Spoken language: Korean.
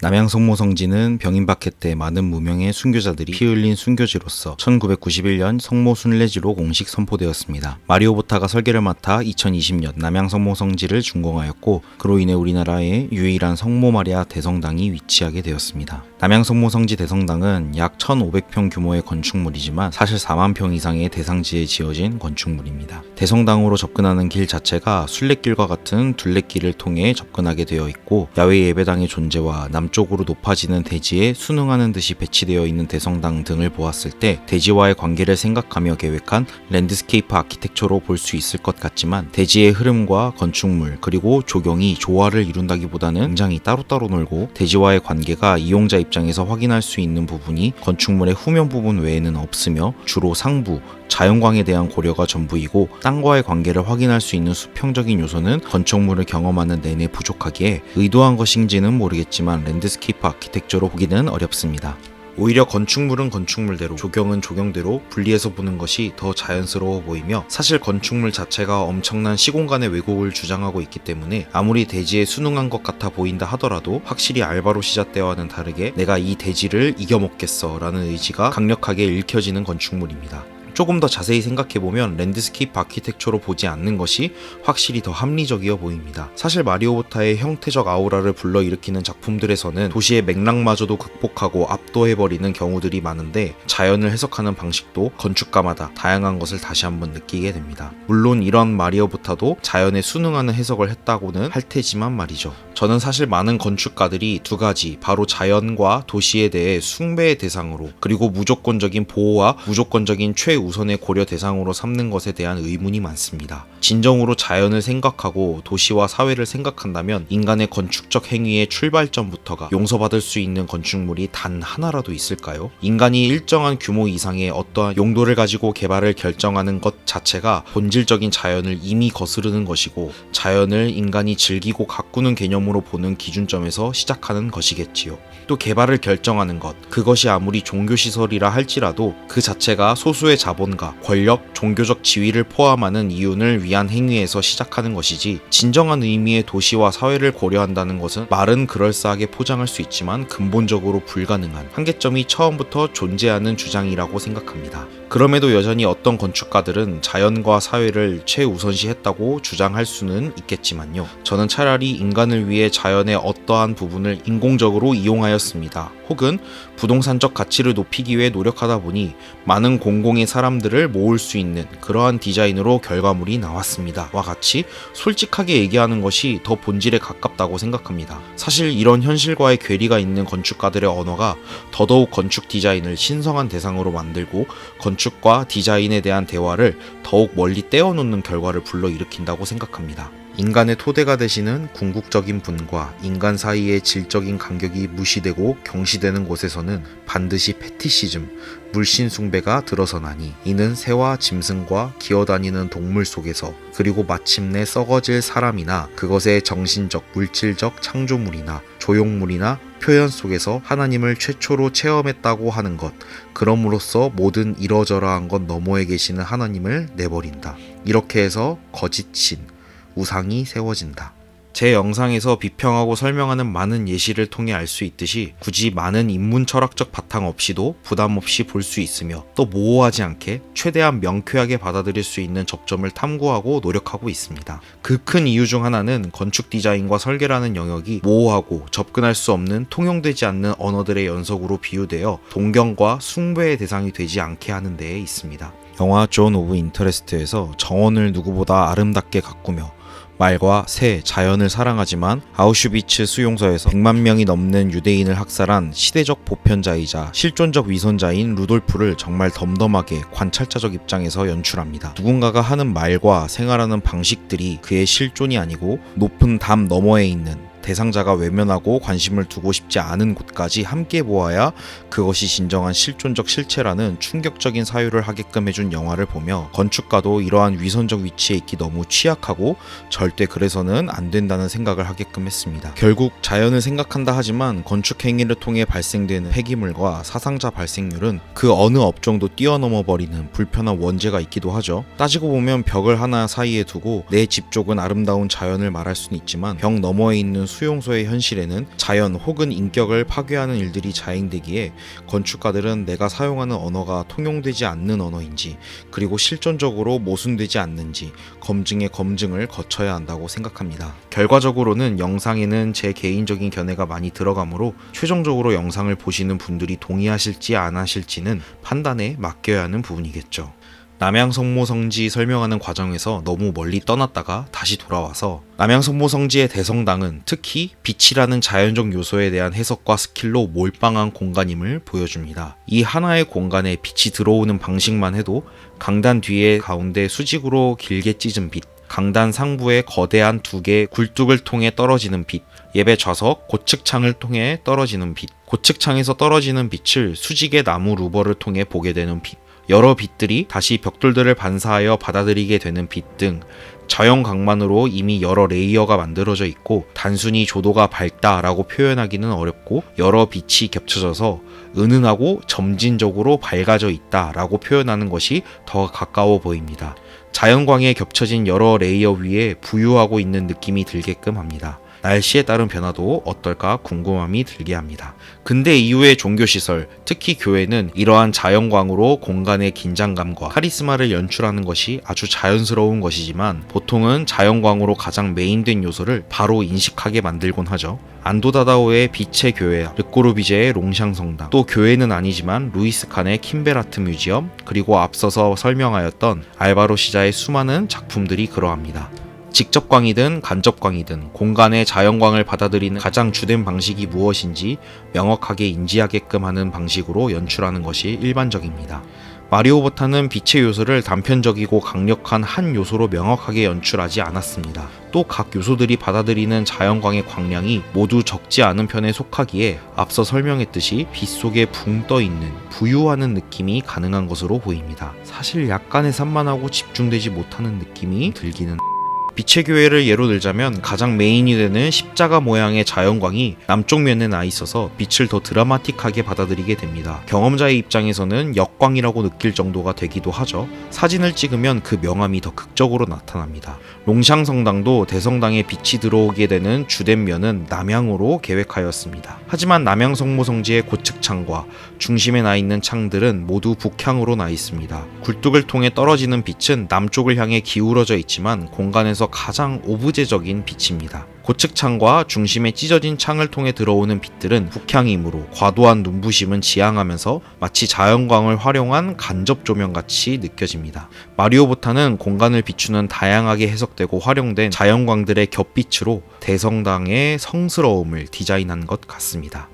남양성모 성지는 병인박해 때 많은 무명의 순교자들이 피 흘린 순교지로서 1991년 성모 순례지로 공식 선포되었습니다. 마리오보타가 설계를 맡아 2020년 남양성모 성지를 준공하였고 그로 인해 우리나라의 유일한 성모 마리아 대성당이 위치하게 되었습니다. 남양성모 성지 대성당은 약 1,500평 규모의 건축물이지만 사실 4만 평 이상의 대상지에 지어진 건축물입니다. 대성당으로 접근하는 길 자체가 순례길과 같은 둘레길을 통해 접근하게 되어 있고 야외 예배당의 존재와 남 쪽으로 높아지는 대지에 순응하는 듯이 배치되어 있는 대성당 등을 보았을 때 대지와의 관계를 생각하며 계획한 랜드스케이프 아키텍처로 볼 수 있을 것 같지만 대지의 흐름과 건축물 그리고 조경이 조화를 이룬다기보다는 굉장히 따로따로 놀고 대지와의 관계가 이용자 입장에서 확인할 수 있는 부분이 건축물의 후면 부분 외에는 없으며 주로 상부, 자연광에 대한 고려가 전부이고 땅과의 관계를 확인할 수 있는 수평적인 요소는 건축물을 경험하는 내내 부족하기에 의도한 것인지는 모르겠지만 랜드스케이프 아키텍처로 보기는 어렵습니다. 오히려 건축물은 건축물대로 조경은 조경대로 분리해서 보는 것이 더 자연스러워 보이며 사실 건축물 자체가 엄청난 시공간의 왜곡을 주장하고 있기 때문에 아무리 대지에 순응한 것 같아 보인다 하더라도 확실히 알바로 시작 때와는 다르게 내가 이 대지를 이겨먹겠어 라는 의지가 강력하게 읽혀지는 건축물입니다. 조금 더 자세히 생각해보면 랜드스케이프 아키텍처로 보지 않는 것이 확실히 더 합리적이어 보입니다. 사실 마리오보타의 형태적 아우라를 불러일으키는 작품들에서는 도시의 맥락마저도 극복하고 압도해버리는 경우들이 많은데 자연을 해석하는 방식도 건축가마다 다양한 것을 다시 한번 느끼게 됩니다. 물론 이런 마리오보타도 자연에 순응하는 해석을 했다고는 할 테지만 말이죠. 저는 사실 많은 건축가들이 두 가지 바로 자연과 도시에 대해 숭배의 대상으로 그리고 무조건적인 보호와 무조건적인 최우선의 고려 대상으로 삼는 것에 대한 의문이 많습니다. 진정으로 자연을 생각하고 도시와 사회를 생각한다면 인간의 건축적 행위의 출발점부터가 용서받을 수 있는 건축물이 단 하나라도 있을까요? 인간이 일정한 규모 이상의 어떠한 용도를 가지고 개발을 결정하는 것 자체가 본질적인 자연을 이미 거스르는 것이고 자연을 인간이 즐기고 가꾸는 개념으로 보는 기준점에서 시작하는 것이겠지요. 또 개발을 결정하는 것, 그것이 아무리 종교시설이라 할지라도 그 자체가 소수의 자본과 권력, 종교적 지위를 포함하는 이윤을 위한 행위에서 시작하는 것이지 진정한 의미의 도시와 사회를 고려한다는 것은 말은 그럴싸하게 포장할 수 있지만 근본적으로 불가능한 한계점이 처음부터 존재하는 주장이라고 생각합니다. 그럼에도 여전히 어떤 건축가들은 자연과 사회를 최우선시했다고 주장할 수는 있겠지만요. 저는 차라리 인간을 위해 자연의 어떠한 부분을 인공적으로 이용하였습니다. 혹은 부동산적 가치를 높이기 위해 노력하다 보니 많은 공공의 사람들을 모을 수 있는 그러한 디자인으로 결과물이 나왔습니다. 와 같이 솔직하게 얘기하는 것이 더 본질에 가깝다고 생각합니다. 사실 이런 현실과의 괴리가 있는 건축가들의 언어가 더더욱 건축 디자인을 신성한 대상으로 만들고 건축과 디자인에 대한 대화를 더욱 멀리 떼어놓는 결과를 불러일으킨다고 생각합니다. 인간의 토대가 되시는 궁극적인 분과 인간 사이의 질적인 간격이 무시되고 경시되는 곳에서는 반드시 패티시즘, 물신 숭배가 들어서나니 이는 새와 짐승과 기어다니는 동물 속에서 그리고 마침내 썩어질 사람이나 그것의 정신적, 물질적 창조물이나 조형물이나 표현 속에서 하나님을 최초로 체험했다고 하는 것, 그럼으로써 모든 이러저러한 것 너머에 계시는 하나님을 내버린다. 이렇게 해서 거짓신, 우상이 세워진다. 제 영상에서 비평하고 설명하는 많은 예시를 통해 알 수 있듯이 굳이 많은 인문 철학적 바탕 없이도 부담 없이 볼 수 있으며 또 모호하지 않게 최대한 명쾌하게 받아들일 수 있는 접점을 탐구하고 노력하고 있습니다. 그 큰 이유 중 하나는 건축 디자인과 설계라는 영역이 모호하고 접근할 수 없는 통용되지 않는 언어들의 연속으로 비유되어 동경과 숭배의 대상이 되지 않게 하는 데에 있습니다. 영화 존 오브 인터레스트에서 정원을 누구보다 아름답게 가꾸며 말과 새, 자연을 사랑하지만 아우슈비츠 수용소에서 100만 명이 넘는 유대인을 학살한 시대적 보편자이자 실존적 위선자인 루돌프를 정말 덤덤하게 관찰자적 입장에서 연출합니다. 누군가가 하는 말과 생활하는 방식들이 그의 실존이 아니고 높은 담 너머에 있는 대상자가 외면하고 관심을 두고 싶지 않은 곳까지 함께 보아야 그것이 진정한 실존적 실체라는 충격적인 사유를 하게끔 해준 영화를 보며 건축가도 이러한 위선적 위치에 있기 너무 취약하고 절대 그래서는 안 된다는 생각을 하게끔 했습니다. 결국 자연을 생각한다 하지만 건축 행위를 통해 발생되는 폐기물과 사상자 발생률은 그 어느 업종도 뛰어넘어 버리는 불편한 원죄가 있기도 하죠. 따지고 보면 벽을 하나 사이에 두고 내 집 쪽은 아름다운 자연을 말할 수는 있지만 벽 너머에 있는 수 용소의 현실에는 자연 혹은 인격을 파괴하는 일들이 자행되기에 건축가들은 내가 사용하는 언어가 통용되지 않는 언어인지 그리고 실존적으로 모순되지 않는지 검증의 검증을 거쳐야 한다고 생각합니다. 결과적으로는 영상에는 제 개인적인 견해가 많이 들어가므로 최종적으로 영상을 보시는 분들이 동의하실지 안 하실지는 판단에 맡겨야 하는 부분이겠죠. 남양성모성지 설명하는 과정에서 너무 멀리 떠났다가 다시 돌아와서 남양성모성지의 대성당은 특히 빛이라는 자연적 요소에 대한 해석과 스킬로 몰빵한 공간임을 보여줍니다. 이 하나의 공간에 빛이 들어오는 방식만 해도 강단 뒤에 가운데 수직으로 길게 찢은 빛, 강단 상부에 거대한 두 개의 굴뚝을 통해 떨어지는 빛, 예배 좌석 고측창을 통해 떨어지는 빛, 고측창에서 떨어지는 빛을 수직의 나무 루버를 통해 보게 되는 빛, 여러 빛들이 다시 벽돌들을 반사하여 받아들이게 되는 빛 등 자연 강만으로 이미 여러 레이어가 만들어져 있고 단순히 조도가 밝다라고 표현하기는 어렵고 여러 빛이 겹쳐져서 은은하고 점진적으로 밝아져 있다라고 표현하는 것이 더 가까워 보입니다. 자연광에 겹쳐진 여러 레이어 위에 부유하고 있는 느낌이 들게끔 합니다. 날씨에 따른 변화도 어떨까 궁금함이 들게 합니다. 근대 이후의 종교시설, 특히 교회는 이러한 자연광으로 공간의 긴장감과 카리스마를 연출하는 것이 아주 자연스러운 것이지만 보통은 자연광으로 가장 메인된 요소를 바로 인식하게 만들곤 하죠. 안도다다오의 빛의 교회, 르꼬르비제의 롱샹성당, 또 교회는 아니지만 루이스 칸의 킴베라트 뮤지엄, 그리고 앞서서 설명하였던 알바로 시자의 수많은 작품들이 그러합니다. 직접광이든 간접광이든 공간의 자연광을 받아들이는 가장 주된 방식이 무엇인지 명확하게 인지하게끔 하는 방식으로 연출하는 것이 일반적입니다. 마리오보타는 빛의 요소를 단편적이고 강력한 한 요소로 명확하게 연출하지 않았습니다. 또 각 요소들이 받아들이는 자연광의 광량이 모두 적지 않은 편에 속하기에 앞서 설명했듯이 빛 속에 붕 떠 있는 부유하는 느낌이 가능한 것으로 보입니다. 사실 약간의 산만하고 집중되지 못하는 느낌이 들기는 빛의 교회를 예로 들자면 가장 메인이 되는 십자가 모양의 자연광이 남쪽 면에 나 있어서 빛을 더 드라마틱하게 받아들이게 됩니다. 경험자의 입장에서는 역광이라고 느낄 정도가 되기도 하죠. 사진을 찍으면 그 명암이 더 극적으로 나타납니다. 롱샹 성당도 대성당에 빛이 들어오게 되는 주된 면은 남향으로 계획하였습니다. 하지만 남향 성모 성지의 고측 창과 중심에 나 있는 창들은 모두 북향으로 나 있습니다. 굴뚝을 통해 떨어지는 빛은 남쪽을 향해 기울어져 있지만 공간에서 가장 오브제적인 빛입니다. 고측 창과 중심에 찢어진 창을 통해 들어오는 빛들은 북향이므로 과도한 눈부심은 지향하면서 마치 자연광을 활용한 간접 조명 같이 느껴집니다. 마리오보타는 공간을 비추는 다양하게 해석되고 활용된 자연광들의 겹빛으로 대성당의 성스러움을 디자인한 것 같습니다.